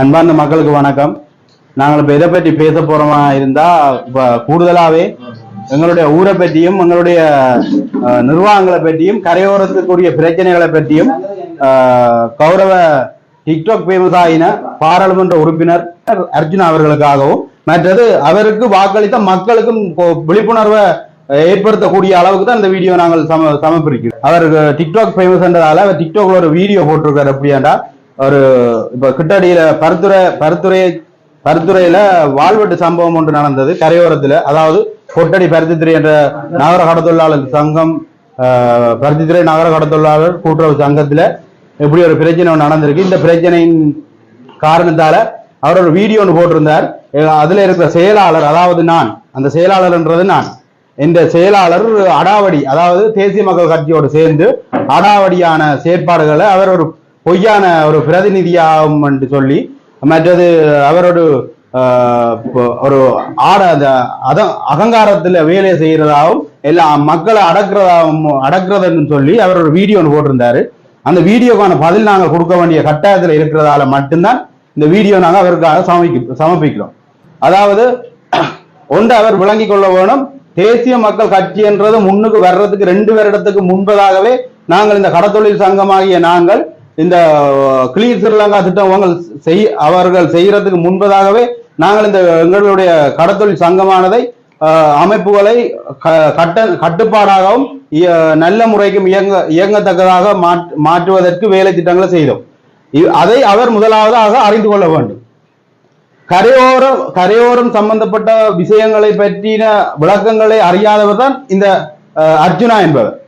அன்பார்ந்த மக்களுக்கு வணக்கம். நாங்கள் இப்போ இதை பற்றி பேச போறோமா இருந்தா கூடுதலாவே எங்களுடைய ஊரை பற்றியும் எங்களுடைய நிர்வாகங்களை பற்றியும் கரையோரத்துக்குரிய பிரச்சனைகளை பற்றியும் கௌரவ டிக்டாக் ஃபேமஸ் ஆகின பாராளுமன்ற உறுப்பினர் அர்ஜுனா அவர்களுக்காகவும் மற்றது அவருக்கு வாக்களித்த மக்களுக்கும் விழிப்புணர்வை ஏற்படுத்தக்கூடிய அளவுக்கு தான் இந்த வீடியோ நாங்கள் சம சமர்ப்பிக்கிறோம். அவர் டிக்டாக் ஃபேமஸ் என்றதால அவர் டிக்டாக்ல ஒரு வீடியோ போட்டிருக்காரு அப்படியாண்டா? ஒரு இப்ப கிட்டடியில பருத்துறை பருத்துறை பருத்துறையில வாழ்வெட்டு சம்பவம் ஒன்று நடந்தது கரையோரத்துல. அதாவது கொட்டடி பருத்தித்துறை என்ற நகர கடத்தொழிலாளர் சங்கம் ஆஹ், பருத்தித்துறை நகர கடத்தொழிலாளர் கூட்டுறவு சங்கத்துல இப்படி ஒரு பிரச்சனை ஒண்ணு நடந்திருக்கு. இந்த பிரச்சனையின் காரணத்தால அவர் ஒரு வீடியோ ஒன்று போட்டிருந்தார். அதுல இருக்கிற செயலாளர் அதாவது நான் அந்த செயலாளர்ன்றது நான். இந்த செயலாளர் அடாவடி அதாவது தேசிய மக்கள் கட்சியோடு சேர்ந்து அடாவடியான செயற்பாடுகளை அவர் ஒரு பொய்யான ஒரு பிரதிநிதியாகும் என்று சொல்லி மற்றது அவரோட ஒரு ஆட அந்த அத அகங்காரத்துல வேலையை செய்யறதாகவும் எல்லாம் மக்களை அடக்குறதாகவும் அடக்குறதுன்னு சொல்லி அவர் ஒரு வீடியோ ஒன்று போட்டிருந்தாரு. அந்த வீடியோக்கான பதில் நாங்கள் கொடுக்க வேண்டிய கட்டாயத்தில் இருக்கிறதால மட்டும்தான் இந்த வீடியோ நாங்கள் அவருக்காக சமர்ப்பி சமர்ப்பிக்கிறோம். அதாவது ஒன்று அவர் விளங்கி கொள்ள வேணும். தேசிய மக்கள் கட்சி என்றது முன்னுக்கு வர்றதுக்கு ரெண்டு வருடத்துக்கு முன்பதாகவே நாங்கள் இந்த கடத்தொழில் சங்கமாகிய நாங்கள் இந்த கிளியர் திருலங்கா திட்டம் அவங்கள் செய் அவர்கள் செய்யறதுக்கு முன்பதாகவே நாங்கள் இந்த எங்களுடைய கடத்தொழில் சங்கமானதை அமைப்புகளை க- கட்ட கட்டுப்பாடாகவும் இய- நல்ல முறைக்கும் இயங்க இயங்கத்தக்கதாக மாற்று- மாற்றுவதற்கு வேலை திட்டங்களை செய்தோம். அதை அவர் முதலாவதாக அறிந்து கொள்ள வேண்டும். கரையோரம் கரையோரம் சம்பந்தப்பட்ட விஷயங்களை பற்றின விளக்கங்களை அறியாதவர் தான் இந்த அர்ஜுனா என்பவர்.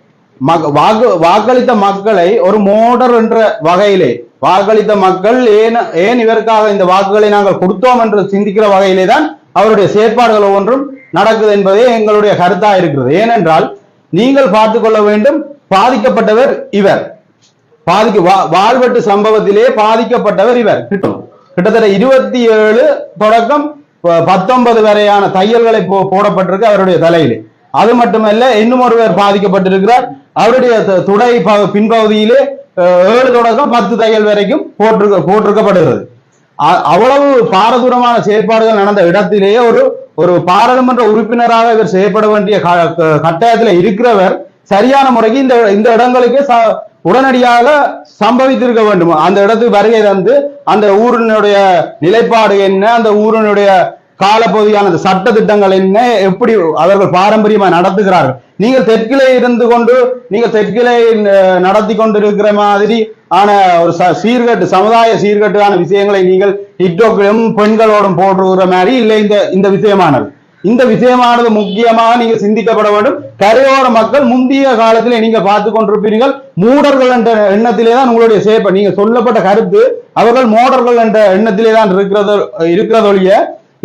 வாக்கு வாக்களித்த மக்களை ஒரு மோடர் என்ற வகையிலே வாக்களித்த மக்கள் ஏன் ஏன் இவருக்காக இந்த வாக்குகளை நாங்கள் கொடுத்தோம் என்று சிந்திக்கிற வகையிலே தான் அவருடைய செயற்பாடுகள் ஒவ்வொன்றும் நடக்குது என்பதே எங்களுடைய கருத்தா இருக்கிறது. ஏனென்றால் நீங்கள் பார்த்து கொள்ள வேண்டும் பாதிக்கப்பட்டவர் இவர். பாதிக்க வா- வாழ்வெட்டு சம்பவத்திலே பாதிக்கப்பட்டவர் இவர். கிட்டும் கிட்டத்தட்ட இருபத்தி ஏழு தொடக்கம் பத்தொன்பது வரையான தையல்களை போ- போடப்பட்டிருக்கு அவருடைய தலையிலே. அது மட்டுமல்ல இன்னும் ஒருவர் பாதிக்கப்பட்டிருக்கிறார். அவருடைய துடை பின்பகுதியிலே ஏழு தொடக்கம் பத்து தையல் வரைக்கும் போட்டிருக்க போட்டிருக்கப்படுகிறது அவ்வளவு பாரதூரமான செயற்பாடுகள் நடந்த இடத்திலேயே ஒரு ஒரு பாராளுமன்ற உறுப்பினராக இவர் செய்யப்பட வேண்டிய க- கட்டாயத்தில் இருக்கிறவர் சரியான முறைக்கு இந்த இந்த இடங்களுக்கு ச- உடனடியாக சம்பவித்திருக்க வேண்டும். அந்த இடத்துக்கு வருகை தந்து அந்த ஊரினுடைய நிலைப்பாடு என்ன அந்த ஊரினுடைய காலப்பகுதியான அந்த சட்ட திட்டங்கள் என்ன எப்படி அவர்கள் பாரம்பரியமா நடத்துகிறார்கள்? நீங்கள் தெற்கிலே இருந்து கொண்டு நீங்கள் தெற்கிலே நடத்தி கொண்டிருக்கிற மாதிரி ஆன ஒரு சீர்கட்டு சமுதாய சீர்கட்டுக்கான விஷயங்களை நீங்கள் டிக்டோக்கிலும் பெண்களோடும் போடுற மாதிரி இல்லை இந்த இந்த விஷயமானது. இந்த விஷயமானது முக்கியமாக நீங்க சிந்திக்கப்பட வேண்டும். கரையோர மக்கள் முந்தைய காலத்திலே நீங்க பார்த்து கொண்டிருப்பீர்கள் மூடர்கள் என்ற எண்ணத்திலே தான் உங்களுடைய சேப்ப நீங்க சொல்லப்பட்ட கருத்து அவர்கள் மோடர்கள் என்ற எண்ணத்திலே தான் இருக்கிறது இருக்கிறதொழிய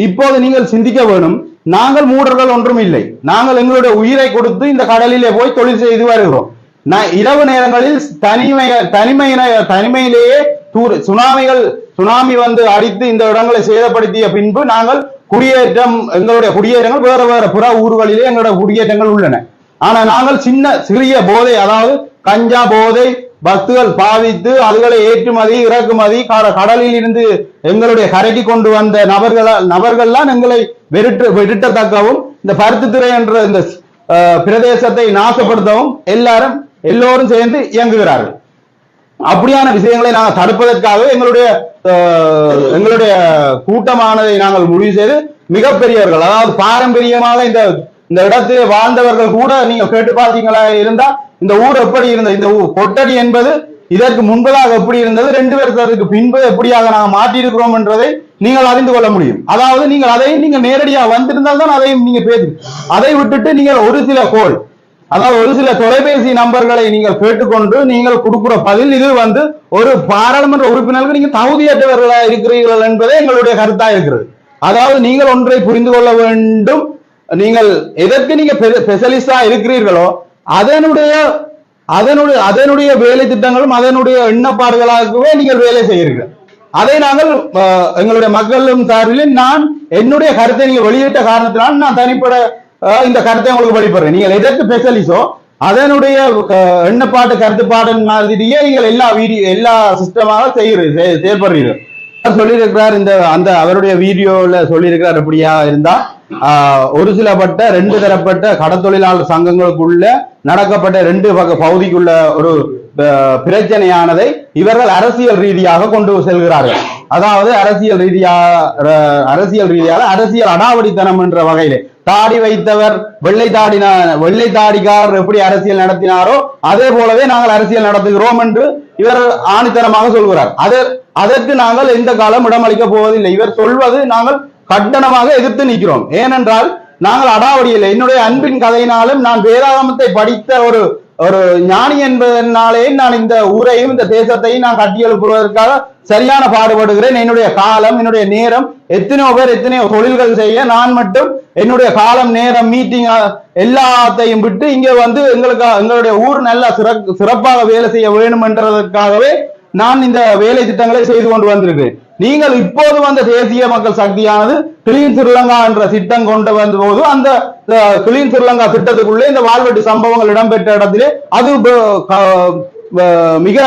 இப்போது நீங்கள் சிந்திக்க வேணும். நாங்கள் மூடர்கள் ஒன்றும் இல்லை. நாங்கள் எங்களுடைய உயிரை கொடுத்து இந்த கடலிலே போய் தொழில் செய்து வருகிறோம். இரவு நேரங்களில் தனிமை தனிமையின தனிமையிலேயே தூர் சுனாமிகள் சுனாமி வந்து அடித்து இந்த இடங்களை சேதப்படுத்திய பின்பு நாங்கள் குடியேற்றம் எங்களுடைய குடியேற்றங்கள் வேற வேற புற ஊர்களிலே எங்களுடைய குடியேற்றங்கள் உள்ளன. ஆனா நாங்கள் சின்ன சிறிய போதை அதாவது கஞ்சா போதை பக்துகள் பாவித்து அதுகளை ஏற்றுமதி இறக்குமதி கடலில் இருந்து எங்களுடைய கரைக்கு கொண்டு வந்த நபர்கள நபர்கள்லாம் எங்களை வெறுட்டு வெறுட்டத்தக்கவும் இந்த பருத்தித்துறை என்ற இந்த பிரதேசத்தை நாசப்படுத்தவும் எல்லாரும் எல்லோரும் சேர்ந்து இயங்குகிறார்கள். அப்படியான விஷயங்களை நாங்கள் தடுப்பதற்காக எங்களுடைய எங்களுடைய கூட்டமானதை நாங்கள் முடிவு செய்து மிகப்பெரியவர்கள் அதாவது பாரம்பரியமாக இந்த இந்த இடத்திலே வாழ்ந்தவர்கள் கூட நீங்க கேட்டு பார்த்தீங்களா? இருந்தா இந்த ஊர் எப்படி இருந்தது? இந்த ஊர் கொட்டடி என்பது இதற்கு முன்பதாக எப்படி இருந்தது? ரெண்டு பேருக்கு பின்பு எப்படியாக நாங்கள் மாற்றியிருக்கிறோம் என்றதை நீங்கள் அறிந்து கொள்ள முடியும். அதாவது நீங்கள் அதை நீங்க நேரடியாக வந்திருந்தால் தான் அதையும் நீங்க பேசு. அதை விட்டுட்டு நீங்கள் ஒரு சில கோல் அதாவது ஒரு சில தொலைபேசி நம்பர்களை நீங்கள் கேட்டுக்கொண்டு நீங்கள் கொடுக்கிற பதில் இது வந்து ஒரு பாராளுமன்ற உறுப்பினர்கள் நீங்க தகுதியற்றவர்களாக இருக்கிறீர்கள் என்பதே எங்களுடைய கருத்தா இருக்கிறது. அதாவது நீங்கள் ஒன்றை புரிந்து கொள்ள வேண்டும். நீங்கள் எதற்கு நீங்க ஸ்பெஷலிஸ்டா இருக்கிறீர்களோ அதனுடைய அதனுடைய அதனுடைய வேலை திட்டங்களும் அதனுடைய எண்ணப்பாடுகளாகவே நீங்கள் வேலை செய்கிறீர்கள். அதை நாங்கள் அஹ், எங்களுடைய மக்களும் சார்பில் நான் என்னுடைய கருத்தை நீங்க வெளியிட்ட காரணத்தினால் நான் தனிப்பட இந்த கருத்தை உங்களுக்கு வெளிப்படுறேன். நீங்கள் எதற்கு ஸ்பெஷலிஸோ அதனுடைய எண்ணப்பாட்டு கருத்துப்பாடு மாதிரியே நீங்கள் எல்லா வீடியோ எல்லா சிஸ்டமாக செய்கிறீர்கள் செயல்படுறீர்கள் சொல்லியிருக்கிறார் இந்த அந்த அவருடைய வீடியோல சொல்லியிருக்கிறார் எப்படியா இருந்தா ஆஹ், ஒரு சிலப்பட்ட ரெண்டு தரப்பட்ட கடத்தொழிலாளர் சங்கங்களுக்குள்ள நடக்கப்பட்ட ரெண்டு வகை பகுதிக்குள்ள ஒரு பிரச்சனையானதை இவர்கள் அரசியல் ரீதியாக கொண்டு செல்கிறார்கள். அதாவது அரசியல் ரீதியா அரசியல் ரீதியாக அரசியல் அடாவடித்தனம் என்ற வகையிலே. தாடி வைத்தவர் வெள்ளை தாடினா வெள்ளை தாடிக்காரர் எப்படி அரசியல் நடத்தினாரோ அதே போலவே நாங்கள் அரசியல் நடத்துகிறோம் என்று இவர் ஆணித்தனமாக சொல்கிறார். அது அதற்கு நாங்கள் எந்த காலம் இடமளிக்க போவதில்லை. இவர் சொல்வது நாங்கள் கட்டணமாக எதிர்த்து நிற்கிறோம். ஏனென்றால் நாங்கள் அடாவடி இல்லை என்னுடைய அன்பின் கதையினாலும் நான் வேதாகமத்தை படித்த ஒரு ஒரு ஞானி என்பதனாலே நான் இந்த ஊரையும் இந்த தேசத்தையும் நான் கட்டியெழுப்புவதற்காக சரியான பாடுபடுகிறேன். என்னுடைய காலம் என்னுடைய நேரம் எத்தனையோ பேர் எத்தனையோ தொழில்கள் செய்ய நான் மட்டும் என்னுடைய காலம் நேரம் மீட்டிங் எல்லாத்தையும் விட்டு இங்க வந்து எங்களுக்கு எங்களுடைய ஊர் நல்லா சிறப்பாக வேலை செய்ய வேண்டும் என்றதற்காகவே நான் இந்த வேலை திட்டங்களை செய்து கொண்டு வந்திருக்கிறேன். நீங்கள் இப்போது வந்த தேசிய மக்கள் சக்தியானது கிளீன் ஸ்ரீலங்கா என்ற திட்டம் கொண்டு வந்த போது அந்த கிளீன் ஸ்ரீலங்கா திட்டத்துக்குள்ளே இந்த வாழ்வெட்டு சம்பவங்கள் இடம்பெற்ற இடத்திலே அது மிக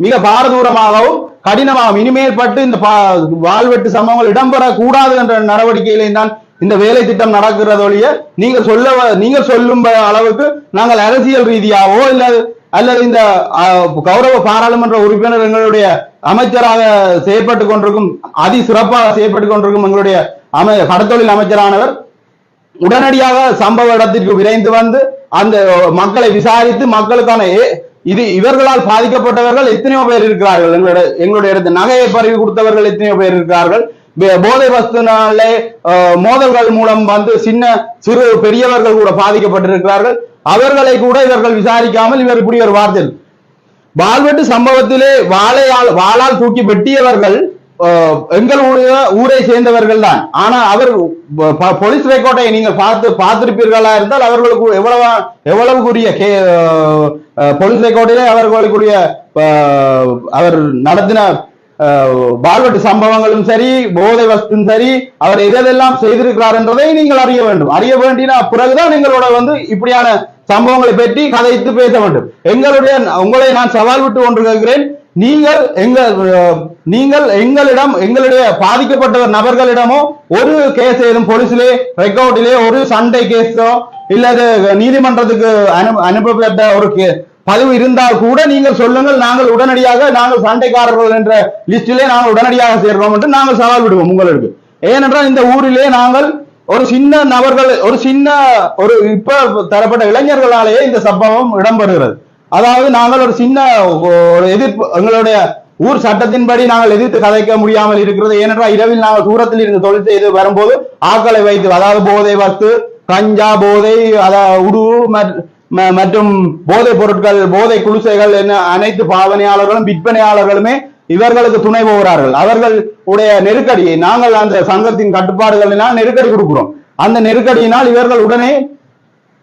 மிக பாரதூரமாகவும் கடினமாகவும் இனிமேல் பட்டு இந்த பா- வாழ்வெட்டு சம்பவங்கள் இடம்பெறக்கூடாது என்ற நடவடிக்கையிலே தான் இந்த வேலை திட்டம் நடக்கிறதொழிய நீங்க நீங்கள் சொல்ல நீங்கள் சொல்லும் அளவுக்கு நாங்கள் அரசியல் ரீதியாவோ இல்ல அல்லது இந்த கௌரவ பாராளுமன்ற உறுப்பினர் எங்களுடைய அமைச்சராக செயற்பட்டு கொண்டிருக்கும் அதி சிறப்பாக செயற்பட்டு கொண்டிருக்கும் எங்களுடைய அமை கடத்தொழில் அமைச்சரானவர் உடனடியாக சம்பவ இடத்திற்கு விரைந்து வந்து அந்த மக்களை விசாரித்து மக்களுக்கான ஏ- இது இவர்களால் பாதிக்கப்பட்டவர்கள் எத்தனையோ பேர் இருக்கிறார்கள். எங்களுடைய எங்களுடைய இடத்து நகையை பரவி கொடுத்தவர்கள் எத்தனையோ பேர் இருக்கிறார்கள். போதை வஸ்துனாலே மோதல்கள் மூலம் வந்து சின்ன சிறு பெரியவர்கள் கூட பாதிக்கப்பட்டிருக்கிறார்கள். அவர்களை கூட இவர்கள் விசாரிக்காமல் இவர் இப்படி ஒரு வார்த்தை. வாழ்வெட்டு சம்பவத்திலே வாழையால் வாளால் தூக்கி வெட்டியவர்கள் எங்களுடைய ஊரை சேர்ந்தவர்கள் தான். ஆனா அவர் போலீஸ் ரெக்கார்டை நீங்கள் பார்த்து பார்த்திருப்பீர்களா இருந்தால் அவர்களுக்கு எவ்வளவு எவ்வளவுக்குரிய கே போலீஸ் ரெக்கார்டிலே அவர்களுக்குரிய அவர் நடத்தின பால்வெட்டு சம்பவங்களும் சரி போதை வஸ்தும் சரி அவர் எதெல்லாம் செய்திருக்கிறார் என்றதை நீங்கள் அறிய வேண்டும். அறிய வேண்டினா பிறகுதான் எங்களோட வந்து இப்படியான சம்பவங்களை பற்றி கதைத்து பேச வேண்டும். எங்களுடைய உங்களை நான் சவால் விட்டு ஒன்று கேட்கிறேன். நீங்கள் எங்கள் நீங்கள் எங்களிடம் எங்களுடைய பாதிக்கப்பட்ட நபர்களிடமோ ஒரு கேஸ் ஏதும் போலீஸிலே ரெக்கார்டிலே ஒரு சண்டை கேஸோ இல்லது நீதிமன்றத்துக்கு அனு அனுப்பப்பட்ட ஒரு பதிவு இருந்தால் கூட நீங்கள் சொல்லுங்கள் நாங்கள் உடனடியாக நாங்கள் சண்டைக்காரர்கள் என்ற லிஸ்டிலே நாங்கள் உடனடியாக சேர்றோம் என்று நாங்கள் சவால் விடுவோம் உங்களுக்கு. ஏனென்றால் இந்த ஊரிலே நாங்கள் ஒரு சின்ன நபர்கள் ஒரு சின்ன ஒரு இப்ப தரப்பட்ட இளைஞர்களாலேயே இந்த சம்பவம் இடம்பெறுகிறது. அதாவது நாங்கள் ஒரு சின்ன ஒரு எதிர்ப்பு எங்களுடைய ஊர் சட்டத்தின்படி நாங்கள் எதிர்த்து கதைக்க முடியாமல் இருக்கிறது. ஏனென்றால் இரவில் நாங்கள் தூரத்தில் இருந்து தொழில் செய்து வரும்போது ஆட்களை வைத்து அதாவது போதை வஸ்து கஞ்சா போதை அதாவது உடு மற்றும் போதைப் பொருட்கள் போதை குடிசைகள் என்ன அனைத்து பாவனையாளர்களும் விற்பனையாளர்களுமே இவர்களுக்கு துணை போகிறார்கள். அவர்கள் உடைய நெருக்கடியை நாங்கள் அந்த சங்கத்தின் கட்டுப்பாடுகளினால் நெருக்கடி கொடுக்கிறோம். அந்த நெருக்கடியினால் இவர்கள் உடனே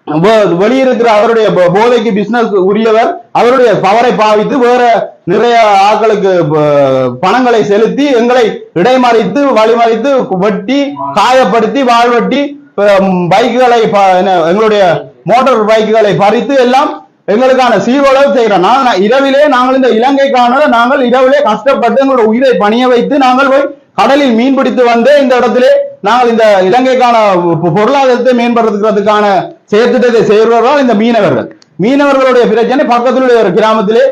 வ- வெளியிருக்கிற அவருடைய போதைக்கு பிசினஸ் உரியவர் அவருடைய பவரை பாவித்து வேற நிறைய ஆட்களுக்கு பணங்களை செலுத்தி எங்களை இடைமறித்து வழிமறித்து வெட்டி காயப்படுத்தி வாழ்வெட்டி பைக்குகளை ப- என்ன, எங்களுடைய மோட்டார் பைக்குகளை பறித்து எல்லாம் எங்களுக்கான சீர்வளவு செய்கிறோம் நான் இரவிலே நாங்கள் இந்த இலங்கைக்கான நாங்கள் இரவிலே கஷ்டப்பட்டு எங்களுடைய உயிரை பணிய வைத்து நாங்கள் போய் கடலில் மீன் பிடித்து வந்து இந்த இடத்திலே நாங்கள் இந்த இலங்கைக்கான பொ- பொருளாதாரத்தை மேம்படுத்துறதுக்கான செயற்திட்டத்தை செய்கிறவர்கள் இந்த மீனவர்கள். மீனவர்களுடைய பிரச்சனை பக்கத்தில் உள்ள ஒரு கிராமத்திலே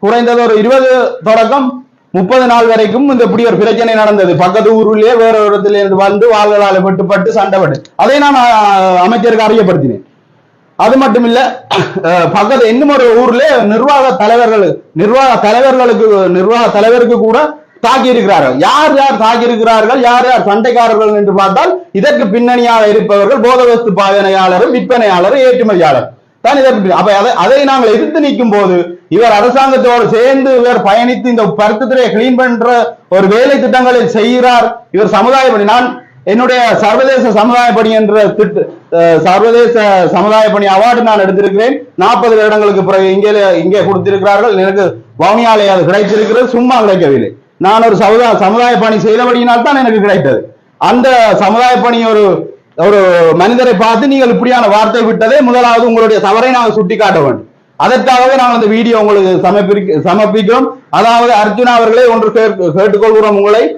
குறைந்தது ஒரு இருபது தொடக்கம் முப்பது நாள் வரைக்கும் இந்த இப்படி ஒரு பிரச்சனை நடந்தது. பக்கத்து ஊருலயே வேற ஒரு இடத்துல இருந்து வந்து வாழ்களால வெட்டுப்பட்டு சண்டைப்பட்டு அதை நான் அமைச்சருக்கு அறியப்படுத்தினேன். அது மட்டும் இல்ல பக்கத்து இன்னும் ஒரு ஊர்ல நிர்வாக தலைவர்கள் நிர்வாக தலைவர்களுக்கு நிர்வாக தலைவருக்கு கூட தாக்கி இருக்கிறார்கள். யார் யார் தாக்கி இருக்கிறார்கள்? யார் யார் சண்டைக்காரர்கள் என்று பார்த்தால் இதற்கு பின்னணியாக இருப்பவர்கள் போதவஸ்து பாவனையாளரும் விற்பனையாளரும் ஏற்றுமதியாளர் தான் இதற்கு அப்ப அதை நாங்கள் எதிர்த்து நிற்கும் போது இவர் அரசாங்கத்தோடு சேர்ந்து இவர் பயணித்து இந்த பருத்தத்துறையை கிளீன் பண்ற ஒரு வேலை திட்டங்களை செய்கிறார். இவர் சமுதாய பணி நான் என்னுடைய சர்வதேச சமுதாய பணி என்ற திட்ட சர்வதேச சமுதாய பணி அவார்டு நான் எடுத்திருக்கிறேன். நாற்பது வருடங்களுக்கு பிறகு இங்கே இங்கே கொடுத்திருக்கிறார்கள். எனக்கு வவுனியாலே அது கிடைத்திருக்கிறது. சும்மா கிடைக்கவில்லை. நான் ஒரு சமுதாய சமுதாய பணி செய்தபடியினால் தான் எனக்கு கிடைத்தது. அந்த சமுதாய பணி ஒரு ஒரு மனிதரை பார்த்து நீங்கள் இப்படியான வார்த்தை விட்டதே முதலாவது உங்களுடைய தவறை நாங்கள் சுட்டிக்காட்ட வேண்டும். அதற்காகவே நாங்கள் இந்த வீடியோ உங்களுக்கு சமர்ப்பி சமர்ப்பிக்கிறோம். அதாவது அர்ஜுனா அவர்களே ஒன்று கேட்டுக்கொள்கிறோம் உங்களை.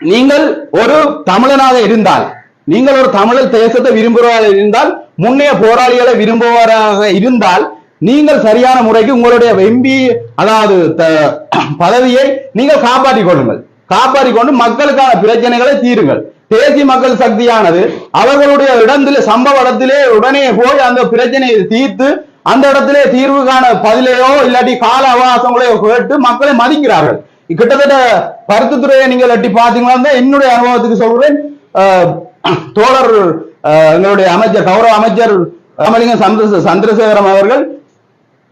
நீங்கள் ஒரு தமிழனாக இருந்தால் நீங்கள் ஒரு தமிழர் தேசத்தை விரும்புகிறவராக இருந்தால் முன்னைய போராளிகளை விரும்புவராக இருந்தால் நீங்கள் சரியான முறைக்கு உங்களுடைய எம்பி அதாவது த- பதவியை நீங்கள் காப்பாற்றிக் கொள்ளுங்கள். காப்பாற்றிக் கொண்டு மக்களுக்கான பிரச்சனைகளை தீருங்கள். தேசி மக்கள் சக்தியானது அவர்களுடைய இடத்தில் சம்பவ இடத்திலே உடனே போய் அந்த பிரச்சனையை தீர்த்து அந்த இடத்திலே தீர்வு காண பதிலையோ இல்லாட்டி கால அவகாசங்களையோ கேட்டு மக்களை மதிக்கிறார்கள். கிட்டத்தட்ட பருத்துத்துறையை நீங்கள் எட்டி பார்த்தீங்கன்னா என்னுடைய அனுபவத்துக்கு சொல்றேன் தோழர் அஹ், எங்களுடைய அமைச்சர் கௌரவ அமைச்சர் ராமலிங்கம் சந்திர சந்திரசேகரம் அவர்கள்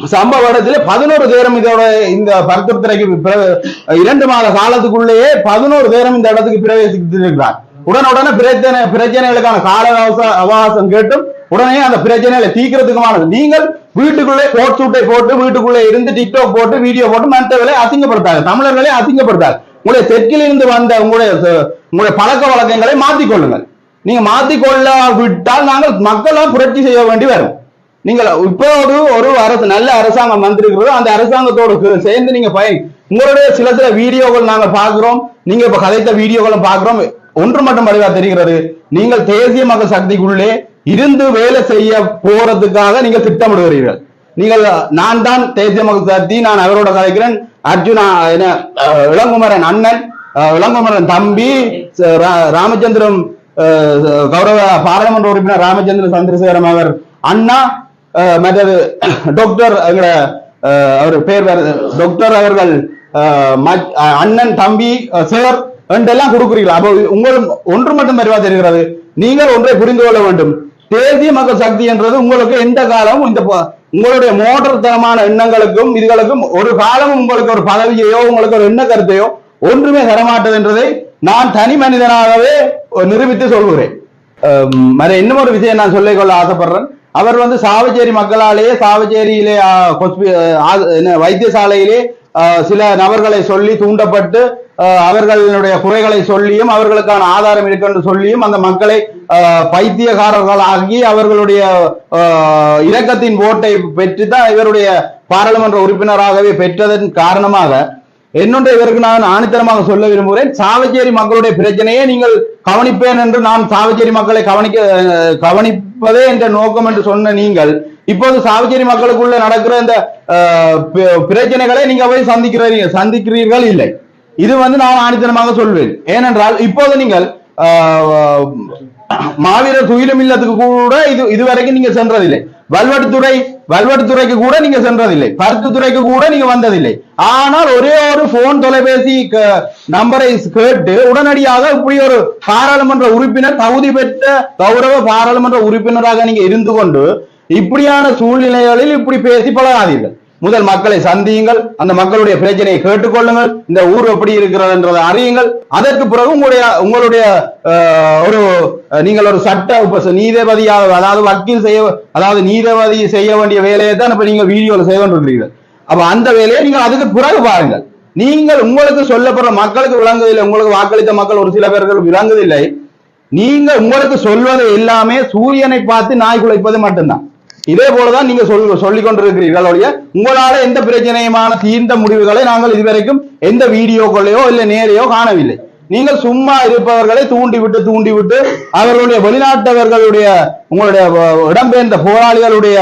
சம்பவ இடத்துல பதினோரு தேரம் இதோட இந்த பருத்துத்துறைக்கு இரண்டு மாத காலத்துக்குள்ளேயே பதினோரு தேரம் இந்த இடத்துக்கு பிரவேசித்திருக்கிறார். உடனுடனே பிரச்சனை பிரச்சனைகளுக்கான கால அவச- அவகாசம் கேட்டும். உடனே அந்த பிரச்சனைகளை தீக்கிறதுக்குமானது நீங்கள் வீட்டுக்குள்ளே கோட் சூட்டை போட்டு வீட்டுக்குள்ளே இருந்து டிக்டாக் போட்டு வீடியோ போட்டு மற்றவர்களை அசிங்கப்படுத்தாங்க தமிழர்களை அசிங்கப்படுத்தாங்க உங்களுடைய தெற்கில் இருந்து வந்த உங்களுடைய உங்களுடைய பழக்க வழக்கங்களை மாற்றிக்கொள்ளுங்கள். நீங்க மாற்றிக்கொள்ள விட்டால் நாங்கள் மக்களால் புரட்சி செய்ய வேண்டி வரும். நீங்கள் இப்போது ஒரு அரசு நல்ல அரசாங்கம் வந்திருக்கிறது. அந்த அரசாங்கத்தோடு சேர்ந்து நீங்க பயன் உங்களுடைய சில சில வீடியோக்கள் நாங்கள் பார்க்கிறோம். நீங்க இப்ப கதைத்த வீடியோக்களும் பார்க்கிறோம். ஒன்று மட்டும் அறிவா தெரிகிறது? நீங்கள் தேசிய மக்கள் சக்திக்குள்ளே இருந்து வேலை செய்ய போறதுக்காக நீங்கள் திட்டமிடுகிறீர்கள். நீங்கள் நான் தான் தேசிய மக்கள் சக்தி நான் அவரோட கதைக்கிறேன் அர்ஜுனா என்ன இளங்குமரன் அண்ணன் இளங்குமரன் தம்பி ராமச்சந்திரன் ராமச்சந்திரம் கௌரவ பாராளுமன்ற உறுப்பினர் ராமச்சந்திரன் சந்திரசேகரம் அவர் அண்ணா அஹ், மற்றது டாக்டர் எங்கட அஹ், அவர் பேர் டாக்டர் அவர்கள் அண்ணன் தம்பி அஹ், சார் என்றெல்லாம் கொடுக்குறீங்களா? அப்போ உங்கள் ஒன்று மட்டும் அறிவா தெரிகிறது நீங்கள் ஒன்றை புரிந்து கொள்ள வேண்டும். தேசிய மக்கள் சக்தி என்றது உங்களுக்கு எந்த காலமும் இந்த உங்களுடைய உங்களுடைய மோட்டர்தனமான எண்ணங்களுக்கும் இதுகளுக்கும் ஒரு காலமும் உங்களுக்கு ஒரு பதவியையோ உங்களுக்கு ஒரு எண்ண கருத்தையோ ஒன்றுமே தரமாட்டது என்றதை நான் தனி மனிதனாகவே நிரூபித்து சொல்கிறேன். மற இன்னும் ஒரு விஷயம் நான் சொல்லிக் கொள்ள ஆசைப்படுறேன். அவர் வந்து சாவச்சேரி மக்களாலேயே சாவச்சேரியிலே என்ன, வைத்தியசாலையிலே சில நபர்களை சொல்லி தூண்டப்பட்டு அவர்களுடைய குறைகளை சொல்லியும் அவர்களுக்கான ஆதாரம் இருக்கென்று சொல்லியும் அந்த மக்களை பைத்தியக்காரர்களாகி அவர்களுடைய இரக்கத்தின் ஓட்டை பெற்று தான் இவருடைய பாராளுமன்ற உறுப்பினராகவே பெற்றதன் காரணமாக என்னுடைய இவருக்கு நான் ஆணித்தரமாக சொல்ல விரும்புகிறேன். சாவச்சேரி மக்களுடைய பிரச்சனையை நீங்கள் கவனிப்பேன் என்று நான் சாவச்சேரி மக்களை கவனிக்க கவனிப்பதே என்ற நோக்கம் என்று சொன்ன நீங்கள் இப்போது சாவச்சேரி மக்களுக்குள்ள நடக்கிற இந்த பிரச்சனைகளை நீங்க போய் சந்திக்கிறீங்க சந்திக்கிறீர்கள் இல்லை. இது வந்து நான் ஆணித்தனமாக சொல்வேன். ஏனென்றால் இப்போது நீங்கள் மாவீர மாவீரர் துயிலும் இல்லத்துக்கு கூட இது இதுவரைக்கும் நீங்க சென்றதில்லை. வல்வெட்டுத்துறை வல்வெட்டுத்துறைக்கு கூட நீங்க சென்றதில்லை. பருத்துத்துறைக்கு கூட நீங்க வந்ததில்லை. ஆனால் ஒரே ஒரு போன் தொலைபேசி க- நம்பரை கேட்டு உடனடியாக இப்படி ஒரு பாராளுமன்ற உறுப்பினர் தகுதி பெற்ற கௌரவ பாராளுமன்ற உறுப்பினராக நீங்க இருந்து கொண்டு இப்படியான சூழ்நிலைகளில் இப்படி பேசி பழகாதீர்கள். முதல் மக்களை சந்தியுங்கள் அந்த மக்களுடைய பிரச்சனையை கேட்டுக்கொள்ளுங்கள் இந்த ஊர் எப்படி இருக்கிறது என்றதை அறியுங்கள். அதற்கு பிறகு உங்களுடைய உங்களுடைய ஒரு நீங்கள் ஒரு சட்ட உப நீதிபதியாக அதாவது வக்கீல் செய்ய அதாவது நீதிபதி செய்ய வேண்டிய வேலையை தான் இப்ப நீங்க வீடியோல செய்து கொண்டிருக்கிறீர்கள் அப்ப அந்த வேலையை நீங்கள் அதுக்கு பிறகு பாருங்கள். நீங்கள் உங்களுக்கு சொல்லப்படுற மக்களுக்கு விளங்குவதில்லை உங்களுக்கு வாக்களித்த மக்கள் ஒரு சில பேர்கள் விளங்குவதில்லை. நீங்க உங்களுக்கு சொல்வது எல்லாமே சூரியனை பார்த்து நாய் குலைப்பது மட்டும்தான். இதே போலதான் நீங்க சொல் சொல்லிக் கொண்டிருக்கிறீர்கள் ஒழிய உங்களால எந்த பிரச்சனையுமான தீர்ந்த முடிவுகளை நாங்கள் இதுவரைக்கும் எந்த வீடியோக்களையோ இல்ல நேரையோ காணவில்லை. நீங்கள் சும்மா இருப்பவர்களை தூண்டிவிட்டு தூண்டிவிட்டு அவர்களுடைய வெளிநாட்டவர்களுடைய உங்களுடைய இடம்பெயர்ந்த போராளிகளுடைய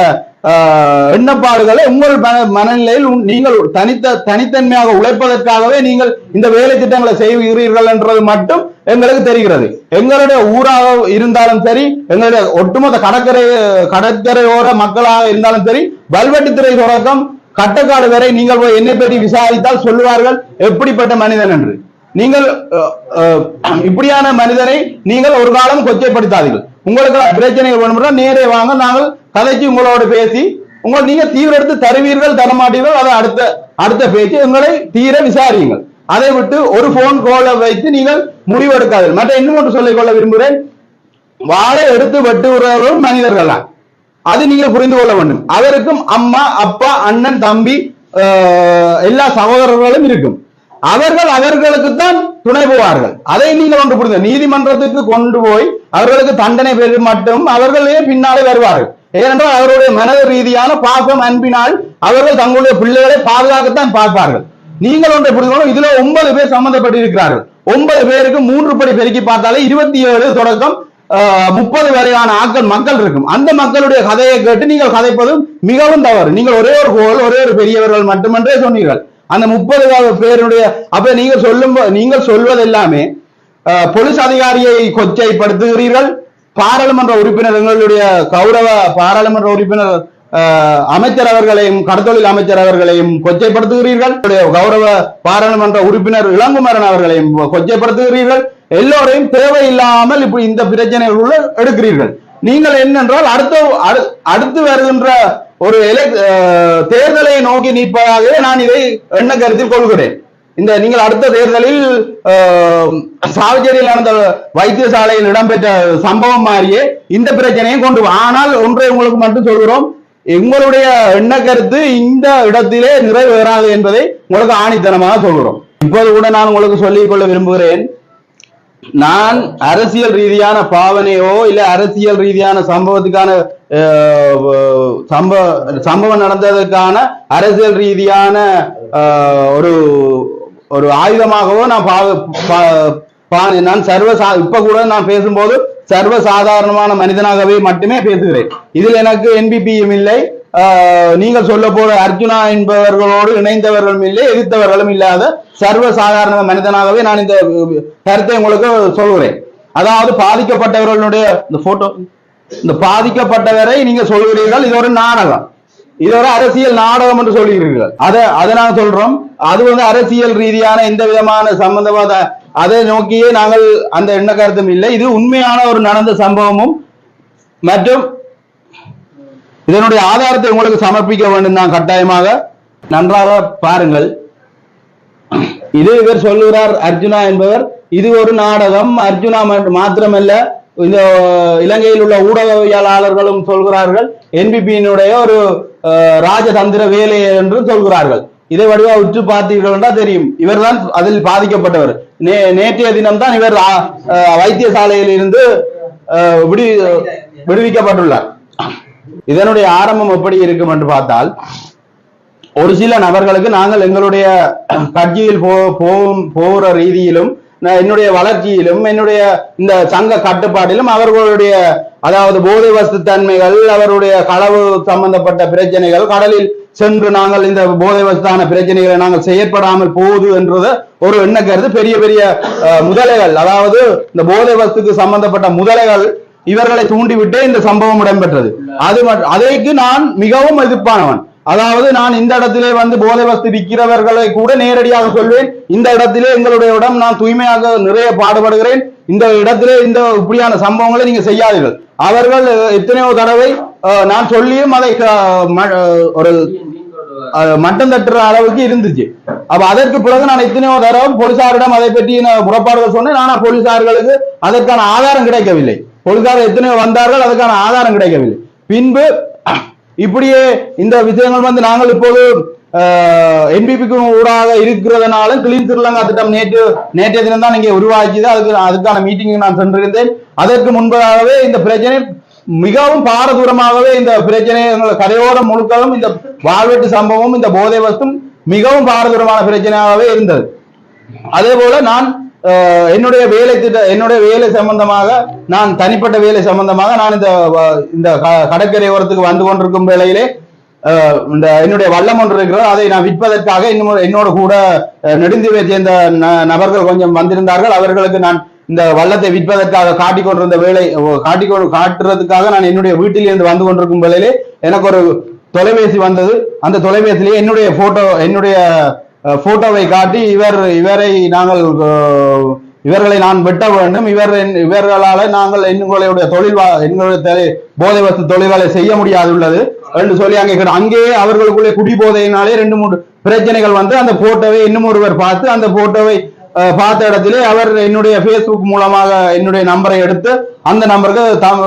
எண்ணப்பாடுகளை உங்கள் மன- மனநிலையில் நீங்கள் தனித்த தனித்தன்மையாக உழைப்பதற்காகவே நீங்கள் இந்த வேலை திட்டங்களை செய்கிறீர்கள் என்றது மட்டும் எங்களுக்கு தெரிகிறது. எங்களுடைய ஊராக இருந்தாலும் சரி எங்களுடைய ஒட்டுமொத்த கடற்கரை கடற்கரையோர மக்களாக இருந்தாலும் சரி வல்வெட்டித்துறை தொடக்கம் கட்டக்காடு வரை நீங்கள் போய் என்னை பற்றி விசாரித்தால் சொல்லுவார்கள் எப்படிப்பட்ட மனிதன் என்று. நீங்கள் இப்படியான மனிதனை நீங்கள் ஒரு காலம் கொச்சைப்படுத்தாதீர்கள். உங்களுக்கு பிரச்சனைகள் வேணும்னா நேரே வாங்க. நாங்கள் கதைக்கு உங்களோட பேசி உங்களை நீங்க தீவிர எடுத்து தருவீர்கள் தரமாட்டீர்கள் அதை அடுத்த அடுத்த பேச்சு உங்களை தீர விசாரியுங்கள். அதை விட்டு ஒரு போன் கோலை வைத்து நீங்கள் முடிவெடுக்காதீர்கள். மற்ற இன்னும் ஒன்று சொல்லிக் கொள்ள விரும்புகிறேன். வாழை எடுத்து வெட்டுகிறவர்களும் மனிதர்கள் தான் அது நீங்க புரிந்து கொள்ள வேண்டும். அவருக்கும் அம்மா அப்பா அண்ணன் தம்பி எல்லா சகோதரர்களும் இருக்கும். அவர்கள் அவர்களுக்கு தான் துணை போவார்கள். அதை நீங்கள் ஒன்று புரிந்து நீதிமன்றத்திற்கு கொண்டு போய் அவர்களுக்கு தண்டனை பெறும் மட்டும் அவர்களே பின்னாலே வருவார்கள். ஏனென்றால் அவருடைய மனத ரீதியான பாசம் அன்பினால் அவர்கள் தங்களுடைய பிள்ளைகளை பாதுகாக்கத்தான் பார்ப்பார்கள். நீங்கள் ஒன்றை புரிந்து இதுல ஒன்பது பேர் சம்பந்தப்பட்டிருக்கிறார்கள். ஒன்பது பேருக்கு மூன்று படி பெருக்கி பார்த்தாலே இருபத்தி ஏழு தொடக்கம் ஆஹ், முப்பது வரையான ஆட்கள் மக்கள் இருக்கும். அந்த மக்களுடைய கதையை கேட்டு நீங்கள் கதைப்பதும் மிகவும் தவறு. நீங்கள் ஒரே ஒரு கோல் ஒரே ஒரு பெரியவர்கள் மட்டுமன்றே சொன்னீர்கள். அந்த முப்பது பேருடைய அப்ப நீங்க சொல்லும் நீங்கள் சொல்வது எல்லாமே ஆஹ், போலீஸ் அதிகாரியை கொச்சைப்படுத்துகிறீர்கள். பாராளுமன்ற உறுப்பினர் எங்களுடைய கௌரவ பாராளுமன்ற உறுப்பினர் ஆஹ், அமைச்சர் அவர்களையும் கடத்தொழில் அமைச்சர் அவர்களையும் கொச்சைப்படுத்துகிறீர்கள். கௌரவ பாராளுமன்ற உறுப்பினர் இளங்குமரன் அவர்களையும் கொச்சைப்படுத்துகிறீர்கள். எல்லோரையும் தேவையில்லாமல் இப்படி இந்த பிரச்சனைகளுள்ள எடுக்கிறீர்கள். நீங்கள் என்னென்றால் அடுத்த அடு- அடுத்து வருகின்ற ஒரு தேர்தலை நோக்கி நிற்பதாகவே நான் இதை என்ன கருத்தில் கொள்கிறேன். இந்த நீங்கள் அடுத்த தேர்தலில் சாவச்சேரியில் நடந்த வைத்தியசாலையில் இடம்பெற்ற சம்பவம் மாதிரியே இந்த பிரச்சனையும் கொண்டு ஆனால் ஒன்றை உங்களுக்கு மட்டும் சொல்கிறோம். எங்களுடைய எண்ண கருத்து இந்த இடத்திலே நிறைவேறாது என்பதை உங்களுக்கு ஆணித்தனமாக சொல்கிறோம். இப்போது கூட நான் உங்களுக்கு சொல்லிக் கொள்ள விரும்புகிறேன். நான் அரசியல் ரீதியான பாவனையோ இல்ல அரசியல் ரீதியான சம்பவத்துக்கான சம்பவ சம்பவம் நடந்ததற்கான அரசியல் ரீதியான ஒரு ஒரு ஆயுதமாகவோ நான் பாவ பா- பா- நான் சர்வ சா- இப்ப கூட நான் பேசும்போது சர்வ சாதாரணமான மனிதனாகவே மட்டுமே பேசுகிறேன். இதில் எனக்கு என்பிபியும் இல்லை. நீங்கள் சொல்ல போற அர்ஜுனா என்பவர்களோடு இணைந்தவர்களும் இல்லை எதிர்த்தவர்களும் இல்லாத சர்வ சாதாரண மனிதனாகவே நான் இந்த கருத்தை உங்களுக்கு சொல்கிறேன் அதாவது பாதிக்கப்பட்டவர்களுடைய இந்த போட்டோ இந்த பாதிக்கப்பட்டவரை நீங்க சொல்கிறீர்கள் இது ஒரு நாடகம். இது ஒரு அரசியல் நாடகம் என்று சொல்கிறீர்கள் அதை அதை நாங்கள் சொல்றோம். அது வந்து அரசியல் ரீதியான எந்த விதமான சம்பந்தமாக அதை நோக்கியே நாங்கள் அந்த எண்ண கருத்தும் இல்லை. இது உண்மையான ஒரு நடந்த சம்பவமும் மற்றும் இதனுடைய ஆதாரத்தை உங்களுக்கு சமர்ப்பிக்க வேண்டும் தான் கட்டாயமாக நன்றாக பாருங்கள். இது இவர் சொல்லுகிறார் அர்ஜுனா என்பவர் இது ஒரு நாடகம். அர்ஜுனா மாத்திரமல்ல இந்த இலங்கையில் உள்ள ஊடகவியலாளர்களும் சொல்கிறார்கள். என்பிபியினுடைய ஒரு அஹ், ராஜதந்திர வேலை என்று சொல்கிறார்கள். இதை வடிவா உற்று பார்த்தீர்கள் என்றால் தெரியும். இவர்தான் அதில் பாதிக்கப்பட்டவர். நே நேற்றைய தினம்தான் இவர் வைத்தியசாலையில் இருந்து விடு விடுவிக்கப்பட்டுள்ளார். இதனுடைய ஆரம்பம் எப்படி இருக்கும் என்று பார்த்தால் ஒரு சில நபர்களுக்கு நாங்கள் எங்களுடைய கட்சியில் போ போகும் போகிற ரீதியிலும் என்னுடைய வளர்ச்சியிலும் என்னுடைய இந்த சங்க கட்டுப்பாட்டிலும் அவர்களுடைய அதாவது போதை வஸ்து தன்மைகள் அவருடைய களவு சம்பந்தப்பட்ட பிரச்சனைகள் கடலில் சென்று நாங்கள் இந்த போதை வஸ்தான பிரச்சனைகளை நாங்கள் செயற்படாமல் போகுது என்றது ஒரு எண்ண கருத்து பெரிய பெரிய அஹ், முதலைகள் அதாவது இந்த போதை வஸ்துக்கு சம்பந்தப்பட்ட முதலைகள் இவர்களை தூண்டிவிட்டே இந்த சம்பவம் இடம்பெற்றது. அது மட்- அதற்கு நான் மிகவும் எதிர்ப்பானவன் அதாவது நான் இந்த இடத்திலே வந்து போதை வஸ்து விற்கிறவர்களை கூட நேரடியாக சொல்வேன். இந்த இடத்திலே எங்களுடைய இடம் நான் தூய்மையாக நிறைய பாடுபடுகிறேன். இந்த இடத்திலே இந்த இப்படியான சம்பவங்களை நீங்க செய்யாதீர்கள். அவர்கள் எத்தனையோ தடவை நான் சொல்லியும் அதை ஒரு மட்டம் தட்டுற அளவுக்கு இருந்துச்சு. அப்ப அதற்கு பிறகு நான் எத்தனையோ தடவை போலீசாரிடம் அதை பற்றி நான் புறப்பாடுகள் சொன்னேன். ஆனா போலீசார்களுக்கு அதற்கான ஆதாரம் கிடைக்கவில்லை. போலீசார் எத்தனையோ வந்தார்கள் அதுக்கான ஆதாரம் கிடைக்கவில்லை. பின்பு இப்படியே இந்த விஷயங்கள் வந்து நாங்கள் இப்போது என்பிபிக்கு ஊடாக இருக்கிறதுனால கிளீன் திருலங்கா திட்டம் நேற்று நேற்றைய தினம் தான் இங்கே உருவாக்கியது அதுக்கு அதுக்கான மீட்டிங் நான் சென்றிருந்தேன். அதற்கு முன்பதாகவே இந்த பிரச்சனை மிகவும் பாரதூரமாகவே இந்த பிரச்சனை எங்கள் கரையோரம் முழுக்கவும் இந்த வாழ்வெட்டு சம்பவம் இந்த போதை வஸ்தும் மிகவும் பாரதூரமான பிரச்சனையாகவே இருந்தது. அதே போல நான் என்னுடைய வேலை திட்ட என்னுடைய வேலை சம்பந்தமாக நான் தனிப்பட்ட வேலை சம்பந்தமாக நான் இந்த வ- இந்த க- கடற்கரை ஓரத்துக்கு வந்து கொண்டிருக்கும் வேளையிலே இந்த என்னுடைய வல்லம் ஒன்று இருக்கிறது. அதை நான் விற்பதற்காக இன்னும் என்னோட கூட நெடுந்துவை சேர்ந்த ந- நபர்கள் கொஞ்சம் வந்திருந்தார்கள். அவர்களுக்கு நான் இந்த வல்லத்தை விற்பதற்காக காட்டிக் கொண்டிருந்த வேலை காட்டிக் காட்டுறதுக்காக நான் என்னுடைய வீட்டிலிருந்து வந்து கொண்டிருக்கும் வேளையிலே எனக்கு ஒரு தொலைபேசி வந்தது. அந்த தொலைபேசியிலே என்னுடைய போட்டோ என்னுடைய போட்டோவை காட்டி இவர் இவரை நாங்கள் இவர்களை நான் வெட்ட வேண்டும். இவர் இவர்களால நாங்கள் எங்களுடைய தொழில் வா- எங்களுடைய போதை வசதி தொழில்களை செய்ய முடியாது உள்ளது என்று சொல்லி அங்கே அங்கேயே அவர்களுக்குள்ளே குடி போதையினாலே ரெண்டு மூணு பிரச்சனைகள் வந்து அந்த போட்டோவை இன்னும் ஒருவர் பார்த்து அந்த போட்டோவை பார்த்த இடத்திலே அவர் என்னுடைய ஃபேஸ்புக் மூலமாக என்னுடைய நம்பரை எடுத்து அந்த நம்பருக்கு தம்-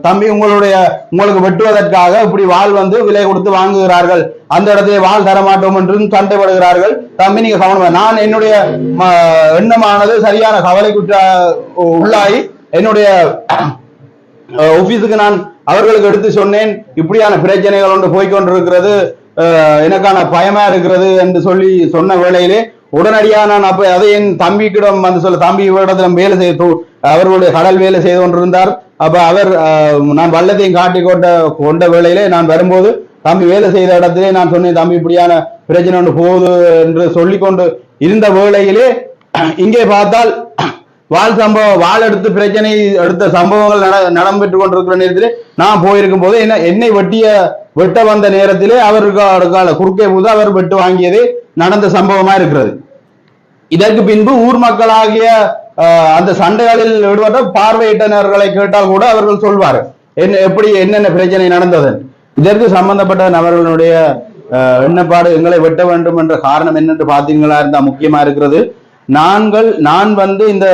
தம்பி உங்களுடைய உங்களுக்கு வெட்டுவதற்காக இப்படி வாள் வந்து விலை கொடுத்து வாங்குகிறார்கள். அந்த இடத்திலே வாள் தரமாட்டோம் என்று என்றும் சண்டைப்படுகிறார்கள் தம்பி நீங்க கவனமா நான் என்னுடைய ம, எண்ணமானது சரியான கவலைக்குற்ற உள்ளாகி என்னுடைய ஆபீஸுக்கு நான் அவர்களுக்கு எடுத்து சொன்னேன். இப்படியான பிரச்சனைகள் ஒன்று போய்கொண்டிருக்கிறது எனக்கான பயமா இருக்கிறது என்று சொல்லி சொன்ன வேளையிலே உடனடியாக நான் அப்ப அதை என் தம்பிக்கிடம் வந்து சொல்ல தம்பி இடத்துல வேலை செய்து அவர்களுடைய கடல் வேலை செய்து கொண்டிருந்தார். அப்ப அவர் நான் வல்லத்தையும் காட்டி கொண்ட கொண்ட வேளையிலே நான் வரும்போது தம்பி வேலை செய்த இடத்திலே நான் சொன்னேன் தம்பி இப்படியான பிரச்சனை ஒன்று போகுது என்று சொல்லிக்கொண்டு இருந்த வேளையிலே இங்கே பார்த்தால் வாள் சம்பவம் வாள் எடுத்து பிரச்சனை எடுத்த சம்பவங்கள் நட நடந்துட்டு கொண்டிருக்கிற நேரத்திலே நான் போயிருக்கும் போது என்ன என்னை வெட்டிய வெட்ட வந்த நேரத்திலே அவருக்கு குறுக்கே போது அவர் வெட்டு வாங்கியதே நடந்த சம்பவமா இருக்கிறது. இதற்கு பின்பு ஊர் மக்களாகிய அந்த சண்டைகளில் ஈடுபட்ட பார்வையிட்டனர்களை கேட்டால் கூட அவர்கள் சொல்வார் என்ன எப்படி என்னென்ன பிரச்சனை நடந்தது? இதற்கு சம்பந்தப்பட்ட நபர்களுடைய அஹ், எண்ணப்பாடு எங்களை வெட்ட வேண்டும் என்ற காரணம் என்னென்று பார்த்தீங்களா இருந்தா முக்கியமா இருக்கிறது. நாங்கள் நான் வந்து இந்த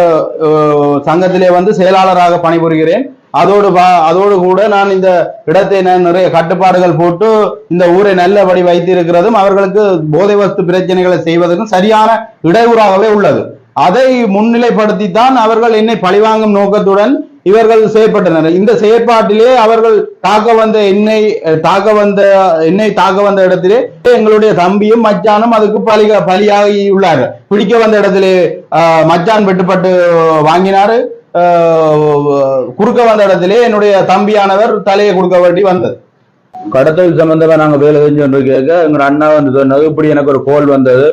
சங்கத்திலே வந்து செயலாளராக பணிபுரிகிறேன். அதோடு அதோடு கூட நான் இந்த இடத்தை நான் நிறைய கட்டுப்பாடுகள் போட்டு இந்த ஊரை நல்லபடி வைத்திருக்கிறதும் அவர்களுக்கு போதை வஸ்து பிரச்சனைகளை செய்வதற்கும் சரியான இடையூறாகவே உள்ளது. அதை முன்னிலைப்படுத்தித்தான் அவர்கள் என்னை பழிவாங்கும் நோக்கத்துடன் இவர்கள் செயற்பட்டனர். இந்த செயற்பாட்டிலே அவர்கள் தாக்க வந்த என்னை தாக்க வந்த என்னை தாக்க வந்த இடத்திலே எங்களுடைய தம்பியும் மச்சானும் அதுக்கு பலி பலியாகி உள்ளார் பிடிக்க வந்த இடத்திலே மச்சான் வெட்டுப்பட்டு வாங்கினாரு. குறுக்க வந்த இடத்திலே என்னுடைய தம்பியானவர் தலையை கொடுக்க வேண்டி வந்தது. கடத்தல் சம்பந்தமா நாங்க வேலை செஞ்சோன்னு கேட்க எங்க அண்ணா வந்து சொன்னது இப்படி எனக்கு ஒரு கோல் வந்தது.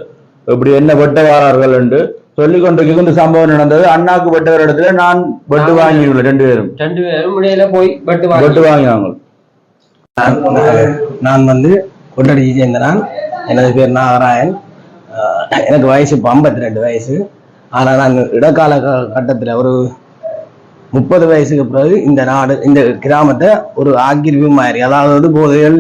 இப்படி என்ன வெட்ட வாரார்கள் என்று. சொல்லி கொண்டிருக்க இந்த சம்பவம் நடந்தது. அண்ணாக்கு வெட்டுகிற இடத்துல நான் வெட்டு வாங்கியுள்ளேன் ரெண்டு பேரும். ரெண்டு பேரும் இடையில போய் பட்டு வெட்டு வாங்கினாங்க. நான் நான் வந்து கொட்டடியை சேர்ந்த நான் எனது பேர் நாகராயன் எனக்கு வயசு இப்போ ஐம்பத்தி ரெண்டு வயசு. ஆனால் நான் இடைக்கால கட்டத்துல ஒரு முப்பது வயசுக்கு பிறகு இந்த நாடு இந்த கிராமத்தை ஒரு ஆக்கிரமிப்பு மாதிரி அதாவது போதைகள்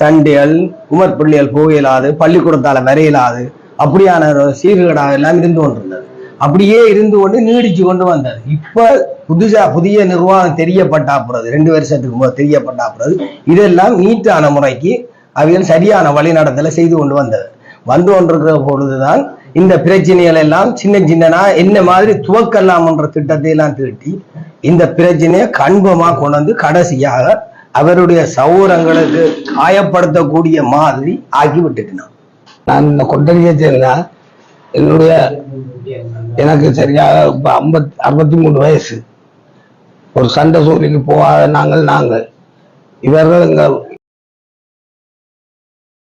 சண்டைகள் உமர் பிள்ளைகள் போகலாது பள்ளிக்கூடத்தால வரையலாது அப்படியான ஒரு சீர்கேடாக எல்லாம் இருந்து கொண்டிருந்தது. அப்படியே இருந்து கொண்டு நீடிச்சு கொண்டு வந்தது. இப்ப புதுசா புதிய நிர்வாகம் தெரியப்பட்டா போறது ரெண்டு வருஷத்துக்கு முதல் தெரியப்பட்டா போறது இதெல்லாம் நீட்டான முறைக்கு அவைகள் சரியான வழிநடத்தலை செய்து கொண்டு வந்தது. வந்து கொண்டிருக்கிற பொழுதுதான் இந்த பிரச்சனைகள் எல்லாம் சின்ன சின்னனா என்ன மாதிரி துவக்கலாம் என்ற திட்டத்தை எல்லாம் தீட்டி இந்த பிரச்சனையை கண்பமா கொண்டு வந்து கடைசியாக அவருடைய சௌரங்களுக்கு காயப்படுத்தக்கூடிய மாதிரி ஆக்கி விட்டுட்டினான் நான் இந்த கொட்டடியை சேர்ந்தா என்னுடைய எனக்கு சரியாக இப்போ ஐம்பத் அறுபத்தி மூணு வயசு. ஒரு சண்டை சூழ்நிலைக்கு போகாத நாங்கள் நாங்கள். இவர்கள் எங்கள்